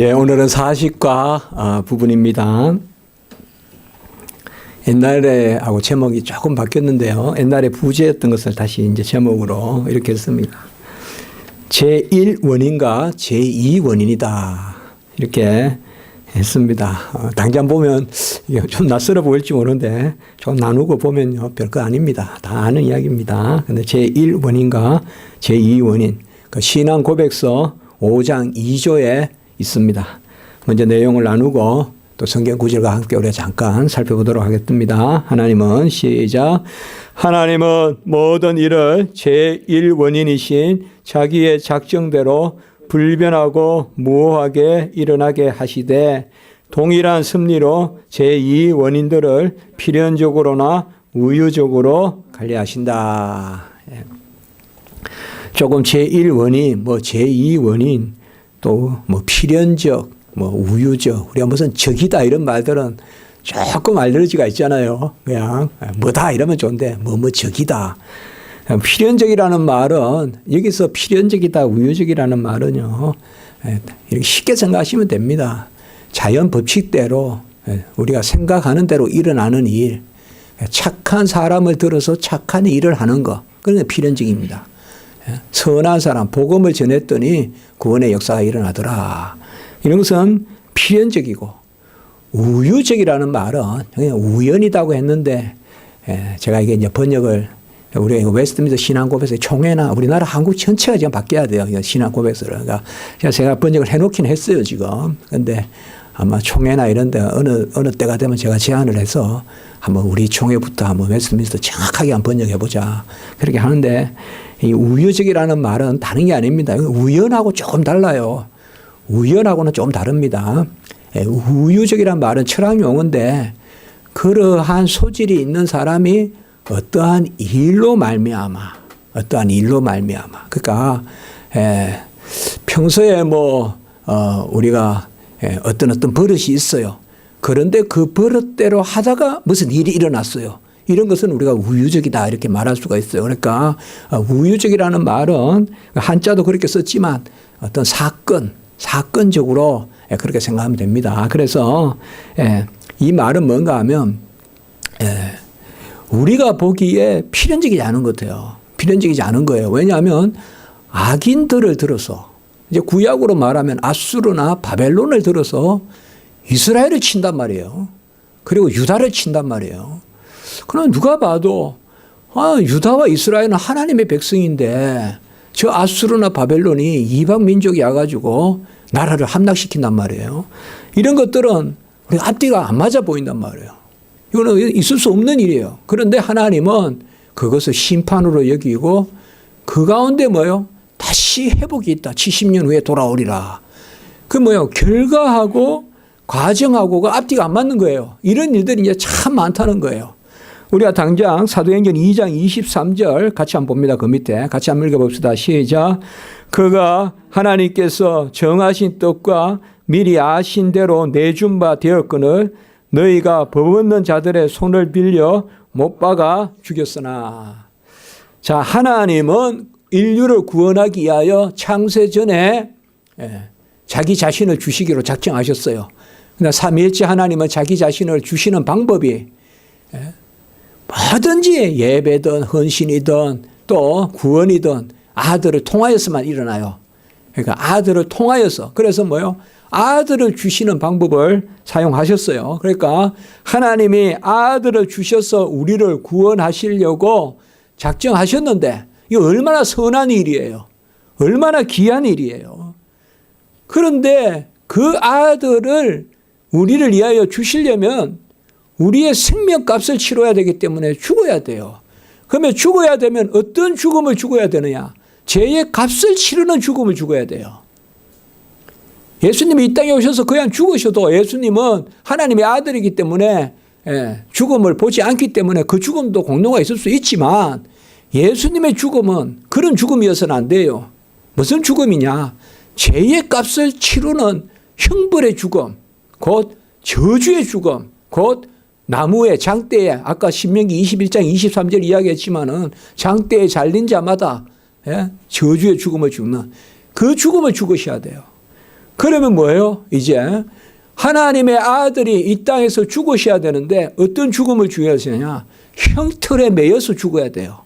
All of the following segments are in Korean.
예, 오늘은 사식과 아, 부분입니다. 옛날에 하고 제목이 조금 바뀌었는데요. 옛날에 부제였던 것을 다시 이제 제목으로 이렇게 했습니다. 제1원인과 제2원인이다. 이렇게 했습니다. 어, 당장 보면 좀 낯설어 보일지 모르는데 좀 나누고 보면요. 별거 아닙니다. 다 아는 이야기입니다. 근데 제1원인과 제2원인. 그 신앙 고백서 5장 2조에 있습니다. 먼저 내용을 나누고 또 성경 구절과 함께 우리가 잠깐 살펴보도록 하겠습니다. 하나님은 시작. 하나님은 모든 일을 제1 원인이신 자기의 작정대로 불변하고 무호하게 일어나게 하시되 동일한 섭리로 제2 원인들을 필연적으로나 우유적으로 관리하신다. 예. 조금 제1 원인, 뭐 제2 원인, 또 뭐 필연적, 뭐 우유적, 우리가 무슨 적이다 이런 말들은 조금 알레르기가 있잖아요. 그냥 뭐다 이러면 좋은데 뭐뭐 적이다. 필연적이라는 말은 여기서 필연적이다, 우유적이라는 말은요. 예, 이렇게 쉽게 생각하시면 됩니다. 자연 법칙대로 예, 우리가 생각하는 대로 일어나는 일, 예, 착한 사람을 들어서 착한 일을 하는 거, 그런 게 필연적입니다. 선한 사람, 복음을 전했더니 구원의 역사가 일어나더라. 이런 것은 필연적이고 우유적이라는 말은 그냥 우연이다고 했는데 예, 제가 이게 이제 번역을 우리 웨스트민스 신앙 고백서 총회나 우리나라 한국 전체가 지금 바뀌어야 돼요. 신앙 고백서를. 그러니까 제가 번역을 해놓긴 했어요 지금. 근데 아마 총회나 이런 데 어느 어느 때가 되면 제가 제안을 해서 한번 우리 총회부터 한번 웨스트민스터 정확하게 한번 번역해 보자. 그렇게 하는데 이 우유적이라는 말은 다른 게 아닙니다. 우연하고 조금 달라요. 우연하고는 좀 다릅니다. 예, 우유적이란 말은 철학 용어인데 그러한 소질이 있는 사람이 어떠한 일로 말미암아 어떠한 일로 말미암아 그러니까 에, 평소에 뭐 어, 우리가 에, 어떤 어떤 버릇이 있어요. 그런데 그 버릇대로 하다가 무슨 일이 일어났어요. 이런 것은 우리가 우유적이다 이렇게 말할 수가 있어요. 그러니까 어, 우유적이라는 말은 한자도 그렇게 썼지만 어떤 사건, 사건적으로 예, 그렇게 생각하면 됩니다. 그래서 예, 이 말은 뭔가 하면 예, 우리가 보기에 필연적이지 않은 것 같아요. 필연적이지 않은 거예요. 왜냐하면 악인들을 들어서 이제 구약으로 말하면 아수르나 바벨론을 들어서 이스라엘을 친단 말이에요. 그리고 유다를 친단 말이에요. 그럼 누가 봐도 아, 유다와 이스라엘은 하나님의 백성인데 저 아수르나 바벨론이 이방 민족이 와가지고 나라를 함락시킨단 말이에요. 이런 것들은 우리 앞뒤가 안 맞아 보인단 말이에요. 이거는 있을 수 없는 일이에요. 그런데 하나님은 그것을 심판으로 여기고 그 가운데 뭐요? 다시 회복이 있다. 70년 후에 돌아오리라. 그 뭐요? 결과하고 과정하고가 앞뒤가 안 맞는 거예요. 이런 일들이 이제 참 많다는 거예요. 우리가 당장 사도행전 2장 23절 같이 한번 봅니다. 그 밑에 같이 한번 읽어봅시다. 시작. 그가 하나님께서 정하신 뜻과 미리 아신 대로 내준 바 되었거늘 너희가 법 없는 자들의 손을 빌려 못 박아 죽였으나 자 하나님은 인류를 구원하기 위하여 창세 전에 예, 자기 자신을 주시기로 작정하셨어요. 그러나 삼위일체 하나님은 자기 자신을 주시는 방법이 예, 뭐든지 예배든 헌신이든 또 구원이든 아들을 통하여서만 일어나요. 그러니까 아들을 통하여서 그래서 뭐요? 아들을 주시는 방법을 사용하셨어요. 그러니까 하나님이 아들을 주셔서 우리를 구원하시려고 작정하셨는데 이거 얼마나 선한 일이에요. 얼마나 귀한 일이에요. 그런데 그 아들을 우리를 위하여 주시려면 우리의 생명값을 치러야 되기 때문에 죽어야 돼요. 그러면 죽어야 되면 어떤 죽음을 죽어야 되느냐? 죄의 값을 치르는 죽음을 죽어야 돼요. 예수님이 이 땅에 오셔서 그냥 죽으셔도 예수님은 하나님의 아들이기 때문에 예, 죽음을 보지 않기 때문에 그 죽음도 공로가 있을 수 있지만 예수님의 죽음은 그런 죽음이어서는 안 돼요. 무슨 죽음이냐? 죄의 값을 치르는 형벌의 죽음, 곧 저주의 죽음, 곧 나무의 장대에 아까 신명기 21장 23절 이야기했지만은 장대에 잘린 자마다 예? 저주의 죽음을 죽는 그 죽음을 죽으셔야 돼요. 그러면 뭐예요? 이제 하나님의 아들이 이 땅에서 죽으셔야 되는데 어떤 죽음을 죽여야 형틀에 매여서 죽어야 돼요.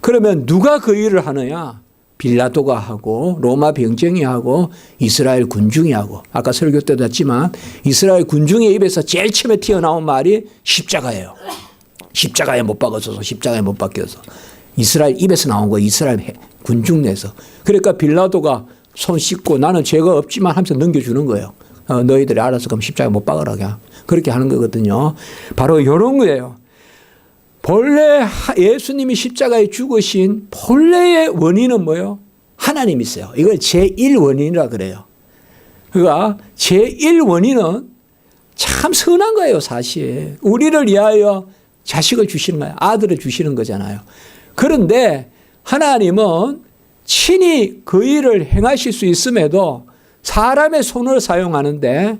그러면 누가 그 일을 하느냐? 빌라도가 하고 로마 병정이 하고 이스라엘 군중이 하고 아까 설교 때도 했지만 이스라엘 군중의 입에서 제일 처음에 튀어나온 말이 십자가예요. 십자가에 못 박아서서 십자가에 못 박혀서 이스라엘 입에서 나온 거 이스라엘 군중 내에서 그러니까 빌라도가 손 씻고 나는 죄가 없지만 하면서 넘겨주는 거예요. 어, 너희들이 알아서 그럼 십자가에 못 박으라 그냥 그렇게 하는 거거든요. 바로 이런 거예요. 본래 예수님이 십자가에 죽으신 본래의 원인은 뭐예요? 하나님이세요. 이걸 제1 원인이라 그래요. 그러니까 제1 원인은 참 선한 거예요, 사실. 우리를 위하여 자식을 주시는 거예요. 아들을 주시는 거잖아요. 그런데 하나님은 친히 그 일을 행하실 수 있음에도 사람의 손을 사용하는데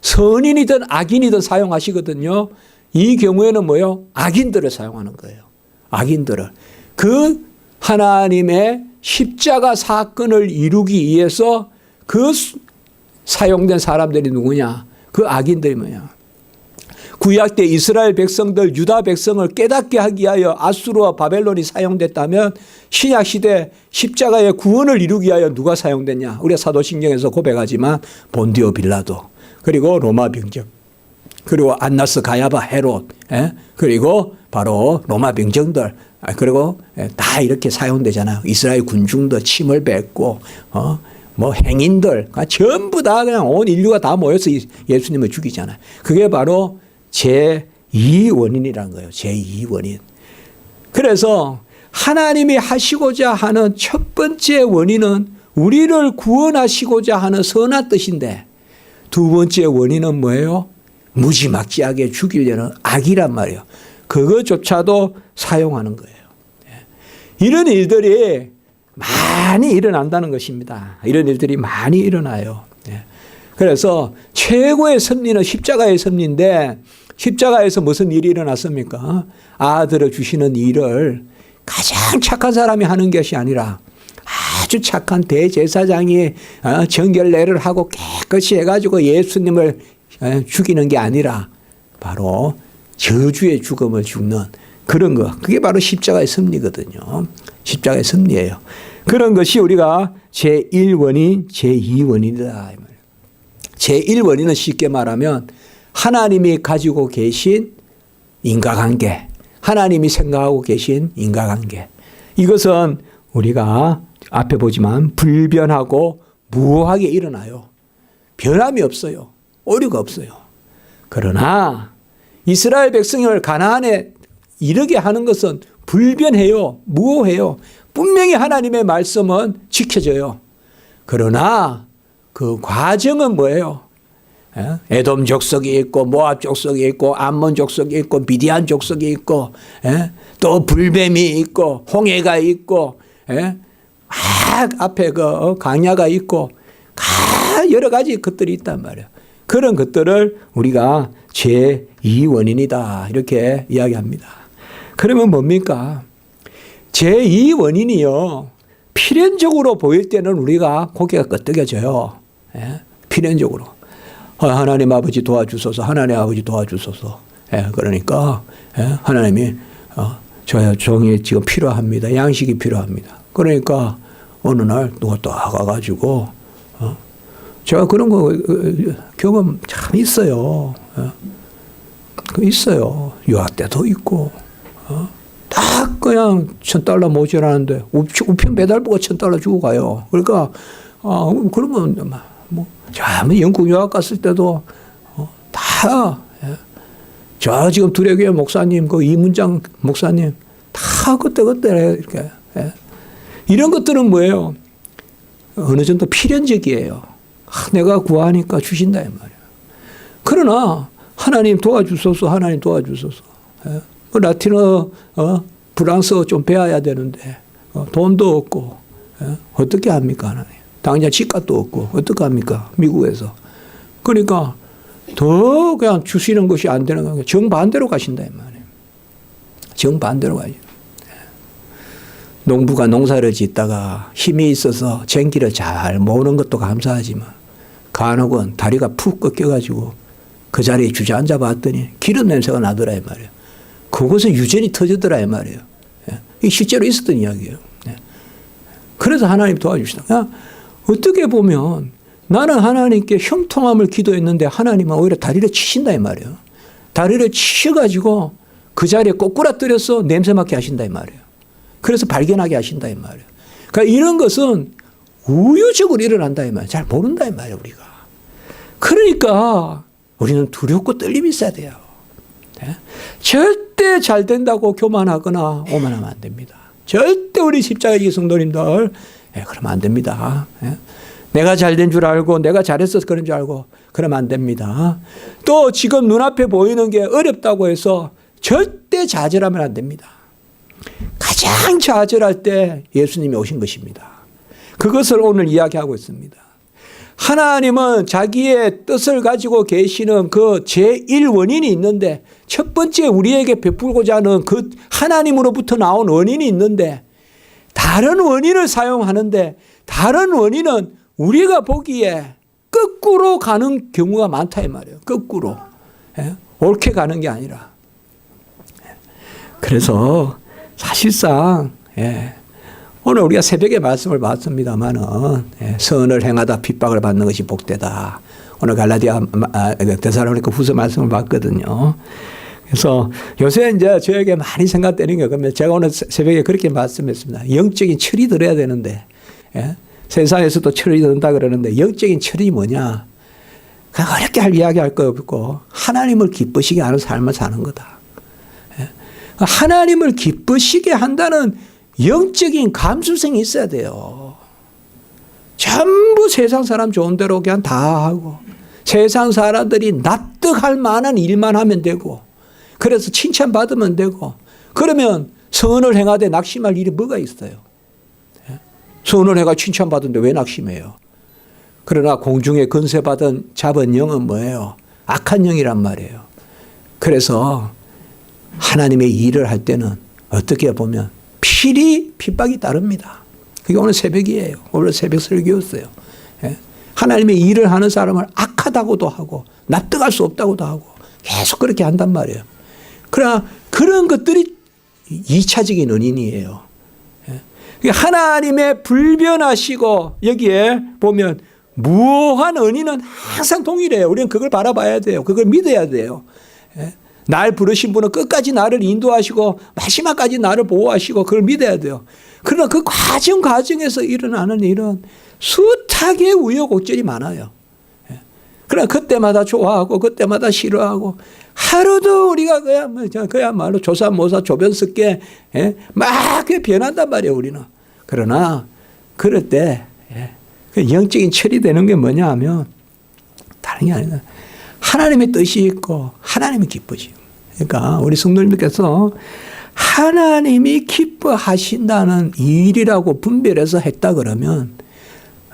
선인이든 악인이든 사용하시거든요. 이 경우에는 뭐요? 악인들을 사용하는 거예요. 악인들을. 그 하나님의 십자가 사건을 이루기 위해서 그 사용된 사람들이 누구냐? 그 악인들이 뭐냐? 구약 때 이스라엘 백성들 유다 백성을 깨닫게 하기 위하여 아수르와 바벨론이 사용됐다면 신약 시대 십자가의 구원을 이루기 위하여 누가 사용됐냐? 우리가 사도신경에서 고백하지만 본디오 빌라도 그리고 로마 병정 그리고 안나스 가야바 헤롯 예? 그리고 바로 로마 병정들 아, 그리고 예, 다 이렇게 사용되잖아요. 이스라엘 군중도 침을 뱉고 어? 뭐 행인들 전부 다 그냥 온 인류가 다 모여서 예수님을 죽이잖아요. 그게 바로 제2 원인이라는 거예요. 제2 원인. 그래서 하나님이 하시고자 하는 첫 번째 원인은 우리를 구원하시고자 하는 선한 뜻인데 두 번째 원인은 뭐예요? 무지막지하게 죽이려는 악이란 말이에요. 그것조차도 사용하는 거예요. 예. 이런 일들이 많이 일어난다는 것입니다. 이런 일들이 많이 일어나요. 예. 그래서 최고의 섭리는 십자가의 섭리인데 십자가에서 무슨 일이 일어났습니까? 아들을 주시는 일을 가장 착한 사람이 하는 것이 아니라 아주 착한 대제사장이 어, 정결례를 하고 깨끗이 해가지고 예수님을 어, 죽이는 게 아니라 바로 저주의 죽음을 죽는 그런 거. 그게 바로 십자가의 섭리거든요. 십자가의 섭리예요. 그런 것이 우리가 제1원인, 제2원이다. 제1원인은 쉽게 말하면 하나님이 가지고 계신 인과관계, 하나님이 생각하고 계신 인과관계. 이것은 우리가 앞에 보지만 불변하고 무호하게 일어나요. 변함이 없어요. 오류가 없어요. 그러나 이스라엘 백성을 가나안에 이르게 하는 것은 불변해요. 무호해요. 분명히 하나님의 말씀은 지켜져요. 그러나 그 과정은 뭐예요? 예? 에돔 족속이 있고 모압 족속이 있고 암몬 족속이 있고 미디안 족속이 있고 예? 또 불뱀이 있고 홍해가 있고 예? 막 앞에 그 강야가 있고 여러 가지 것들이 있단 말이에요. 그런 것들을 우리가 제2 원인이다. 이렇게 이야기합니다. 그러면 뭡니까? 제2 원인이요. 필연적으로 보일 때는 우리가 고개가 끄덕여져요. 예? 필연적으로. 어, 하나님 아버지 도와주소서, 하나님 아버지 도와주소서. 예, 그러니까 예, 하나님이 어, 저의 종이 지금 필요합니다. 양식이 필요합니다. 그러니까 어느 날 누가 또 와가지고 어, 제가 그런 거 경험 참 있어요. 어? 그 있어요. 유학 때도 있고. 어? 딱 그냥 천 달러 모자라는데 우편 배달부가 천 달러 주고 가요. 그러니까 아 그러면 뭐, 자, 뭐 영국 유학 갔을 때도 어, 다. 예. 저 지금 두레교회 목사님, 그 이문장 목사님 다 그때 그때 이렇게 예. 이런 것들은 뭐예요? 어느 정도 필연적이에요. 아, 내가 구하니까 주신다 이 말이야. 그러나 하나님 도와주소서, 하나님 도와주소서. 예. 그 라틴어, 어, 프랑스어 좀 배워야 되는데 어, 돈도 없고 예. 어떻게 합니까 하나님? 당장 집값도 없고 어떻게 합니까 미국에서? 그러니까 더 그냥 주시는 것이 안 되는 거예요. 정반대로 가신다 이 말이에요. 정반대로 가죠. 농부가 농사를 짓다가 힘이 있어서 전기를 잘 모으는 것도 감사하지만 간혹은 다리가 푹 꺾여가지고 그 자리에 주저앉아 봤더니 기름 냄새가 나더라 이 말이에요. 그곳에 유전이 터지더라 이 말이에요. 예. 이 실제로 있었던 이야기예요. 예. 그래서 하나님 도와주시다. 야, 어떻게 보면 나는 하나님께 형통함을 기도했는데 하나님은 오히려 다리를 치신다 이 말이에요. 다리를 치셔가지고 그 자리에 꼬꾸라뜨려서 냄새 맡게 하신다 이 말이에요. 그래서 발견하게 하신다 이 말이에요. 그러니까 이런 것은 우유적으로 일어난다 이 말이에요. 잘 모른다 이 말이에요 우리가. 그러니까 우리는 두렵고 떨림이 있어야 돼요. 네? 절대 잘 된다고 교만하거나 오만하면 안 됩니다. 절대 우리 십자가지 성도님들 예, 그러면 안 됩니다. 예? 내가 잘 된 줄 알고 내가 잘했어 그런 줄 알고 그러면 안 됩니다. 또 지금 눈앞에 보이는 게 어렵다고 해서 절대 좌절하면 안 됩니다. 가장 좌절할 때 예수님이 오신 것입니다. 그것을 오늘 이야기하고 있습니다. 하나님은 자기의 뜻을 가지고 계시는 그 제1원인이 있는데 첫 번째 우리에게 베풀고자 하는 그 하나님으로부터 나온 원인이 있는데 다른 원인을 사용하는데 다른 원인은 우리가 보기에 거꾸로 가는 경우가 많다 이 말이에요. 거꾸로. 예? 옳게 가는 게 아니라. 그래서 사실상 예. 오늘 우리가 새벽에 말씀을 봤습니다만은 예, 선을 행하다 핍박을 받는 것이 복되다. 오늘 갈라디아 아, 데살로니가 후서 말씀을 봤거든요. 그래서 요새 이제 저에게 많이 생각되는 게 그러면 제가 오늘 새벽에 그렇게 말씀했습니다. 영적인 철이 들어야 되는데 예? 세상에서도 철이 든다 그러는데 영적인 철이 뭐냐? 그냥 어렵게 할 이야기 할 거 없고 하나님을 기쁘시게 하는 삶을 사는 거다. 예? 하나님을 기쁘시게 한다는 영적인 감수성이 있어야 돼요. 전부 세상 사람 좋은 대로 그냥 다 하고 세상 사람들이 납득할 만한 일만 하면 되고 그래서 칭찬받으면 되고 그러면 선을 행하되 낙심할 일이 뭐가 있어요? 예? 선을 해가 칭찬받은데 왜 낙심해요? 그러나 공중에 건세받은 잡은 영은 뭐예요? 악한 영이란 말이에요. 그래서 하나님의 일을 할 때는 어떻게 보면 필히 핍박이 따릅니다. 그게 오늘 새벽이에요. 오늘 새벽 설교였어요. 예? 하나님의 일을 하는 사람을 악하다고도 하고 납득할 수 없다고도 하고 계속 그렇게 한단 말이에요. 그러나 그런 것들이 2차적인 원인이에요. 예? 하나님의 불변하시고 여기에 보면 무한 은인은 항상 동일해요. 우리는 그걸 바라봐야 돼요. 그걸 믿어야 돼요. 예? 날 부르신 분은 끝까지 나를 인도하시고 마지막까지 나를 보호하시고 그걸 믿어야 돼요. 그러나 그 과정 과정에서 일어나는 일은 숱하게 우여곡절이 많아요. 예. 그러나 그때마다 좋아하고 그때마다 싫어하고 하루도 우리가 그야 뭐 그야말로 조사모사 조변스게 예? 막 변한단 말이에요 우리는. 그러나 그럴 때 예. 그 영적인 철이 되는 게 뭐냐 하면 다른 게 아니라 하나님의 뜻이 있고 하나님이 기쁘지. 그러니까 우리 성도님께서 하나님이 기뻐하신다는 일이라고 분별해서 했다 그러면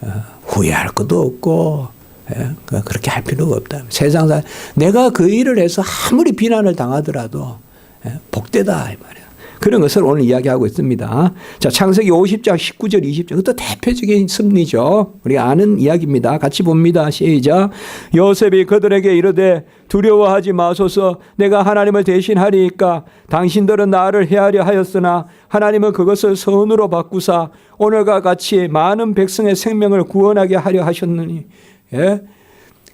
어, 후회할 것도 없고 예, 그렇게 할 필요가 없다. 세상 사 내가 그 일을 해서 아무리 비난을 당하더라도 예, 복되다 이 말이야. 그런 것을 오늘 이야기하고 있습니다. 자, 창세기 50장 19절 20절. 그것도 대표적인 섭리죠. 우리가 아는 이야기입니다. 같이 봅니다. 시작. 요셉이 그들에게 이르되 두려워하지 마소서 내가 하나님을 대신하리이까 당신들은 나를 해하려 하였으나 하나님은 그것을 선으로 바꾸사 오늘과 같이 많은 백성의 생명을 구원하게 하려 하셨느니 예?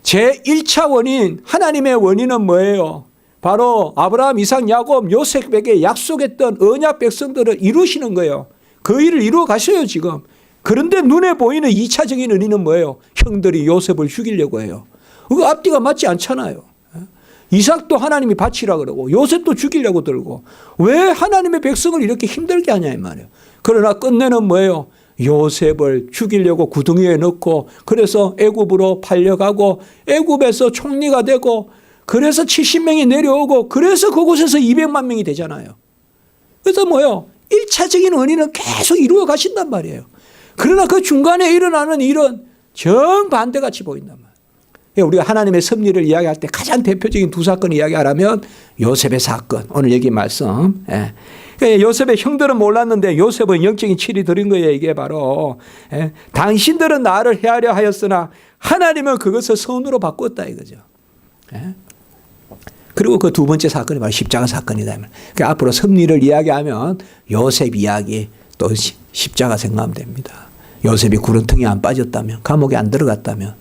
제 1차 원인 하나님의 원인은 뭐예요? 바로 아브라함, 이삭, 야곱, 요셉에게 약속했던 언약 백성들을 이루시는 거예요. 그 일을 이루어 가셔요, 지금. 그런데 눈에 보이는 2차적인 의미는 뭐예요? 형들이 요셉을 죽이려고 해요. 그 앞뒤가 맞지 않잖아요. 이삭도 하나님이 바치라 그러고 요셉도 죽이려고 들고 왜 하나님의 백성을 이렇게 힘들게 하냐 이 말이에요. 그러나 끝내는 뭐예요? 요셉을 죽이려고 구덩이에 넣고 그래서 애굽으로 팔려가고 애굽에서 총리가 되고 그래서 70명이 내려오고 그래서 그곳에서 200만 명이 되잖아요. 그래서 뭐요? 1차적인 원인은 계속 이루어 가신단 말이에요. 그러나 그 중간에 일어나는 일은 정반대같이 보인단 말이에요. 우리가 하나님의 섭리를 이야기할 때 가장 대표적인 두 사건을 이야기하라면 요셉의 사건, 오늘 얘기 말씀. 예. 그러니까 요셉의 형들은 몰랐는데 요셉은 영적인 칠이 들은 거예요. 이게 바로 예. 당신들은 나를 헤아려 하였으나 하나님은 그것을 선으로 바꿨다 이거죠. 예. 그리고 그 두 번째 사건이 바로 십자가 사건이다. 그 앞으로 섭리를 이야기하면 요셉 이야기 또 시- 십자가 생각하면 됩니다. 요셉이 구렁텅이에 안 빠졌다면 감옥에 안 들어갔다면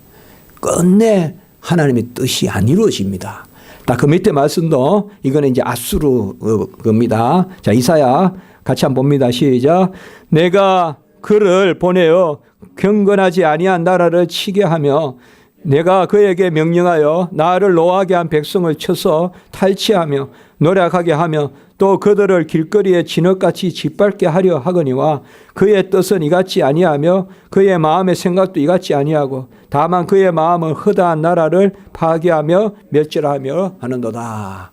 끝내 하나님의 뜻이 안 이루어집니다. 딱그 밑에 말씀도 이거는 이제 아수르 어, 겁니다. 자 이사야 같이 한번 봅니다. 시작. 내가 그를 보내어 경건하지 아니한 나라를 치게 하며 내가 그에게 명령하여 나를 노하게 한 백성을 쳐서 탈취하며 노력하게 하며 또 그들을 길거리에 진흙같이 짓밟게 하려 하거니와 그의 뜻은 이같이 아니하며 그의 마음의 생각도 이같이 아니하고 다만 그의 마음은 허다한 나라를 파괴하며 멸절하며 하는도다.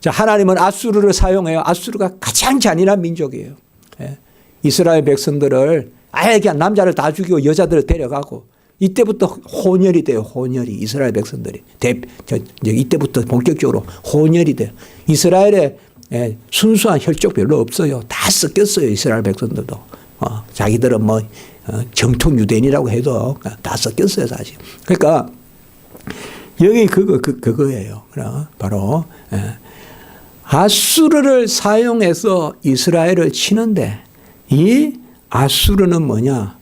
자 하나님은 아수르를 사용해요. 아수르가 가장 잔인한 민족이에요. 예. 이스라엘 백성들을 아예 그냥 남자를 다 죽이고 여자들을 데려가고 이때부터 혼혈이 돼요. 혼혈이 이스라엘 백성들이 대, 저, 이제 이때부터 본격적으로 혼혈이 돼요. 이스라엘에 예, 순수한 혈족 별로 없어요. 다 섞였어요. 이스라엘 백성들도 어, 자기들은 뭐 어, 정통 유대인이라고 해도 다 섞였어요. 사실. 그러니까 여기 그거 그, 그거예요. 바로 예. 아수르를 사용해서 이스라엘을 치는데 이 아수르는 뭐냐?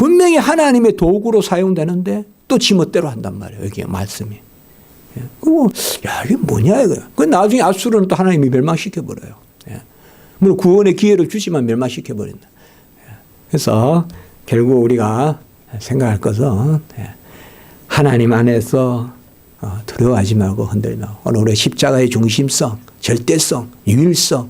분명히 하나님의 도구로 사용되는데 또 지멋대로 한단 말이에요. 여기 말씀이. 예. 그거 야 이게 뭐냐 이거. 그 나중에 아수르는 또 하나님이 멸망시켜 버려요. 예. 물론 구원의 기회를 주지만 멸망시켜 버린다. 예. 그래서 결국 우리가 생각할 것은 예. 하나님 안에서 어, 두려워하지 말고 흔들며 오늘 우리 십자가의 중심성, 절대성, 유일성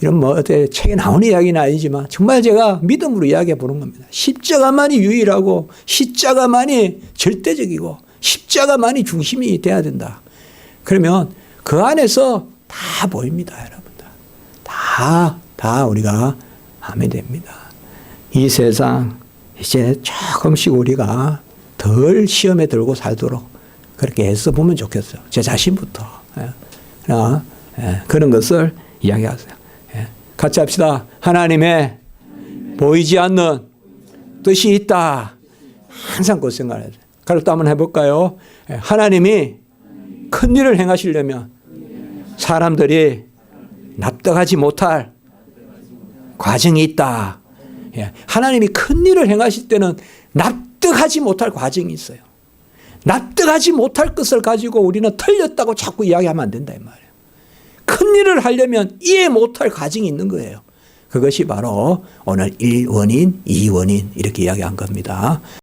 이런 뭐 어때 책에 나오는 이야기는 아니지만 정말 제가 믿음으로 이야기해 보는 겁니다. 십자가만이 유일하고 십자가만이 절대적이고 십자가만이 중심이 돼야 된다. 그러면 그 안에서 다 보입니다, 여러분들. 다, 다 우리가 하면 됩니다. 이 세상 이제 조금씩 우리가 덜 시험에 들고 살도록 그렇게 애써 보면 좋겠어요. 제 자신부터. 예. 그러나, 예, 그런 것을 이야기하세요. 예. 같이 합시다. 하나님의 보이지 않는 뜻이 있다. 항상 그 생각을 해야. 그걸 또 한번 해볼까요? 예, 하나님이 큰 일을 행하시려면 사람들이 납득하지 못할 과정이 있다. 예, 하나님이 큰 일을 행하실 때는 납득하지 못할 과정이 있어요. 납득하지 못할 것을 가지고 우리는 틀렸다고 자꾸 이야기하면 안 된다 이 말이에요. 큰 일을 하려면 이해 못할 과정이 있는 거예요. 그것이 바로 오늘 1원인, 2원인 이렇게 이야기한 겁니다.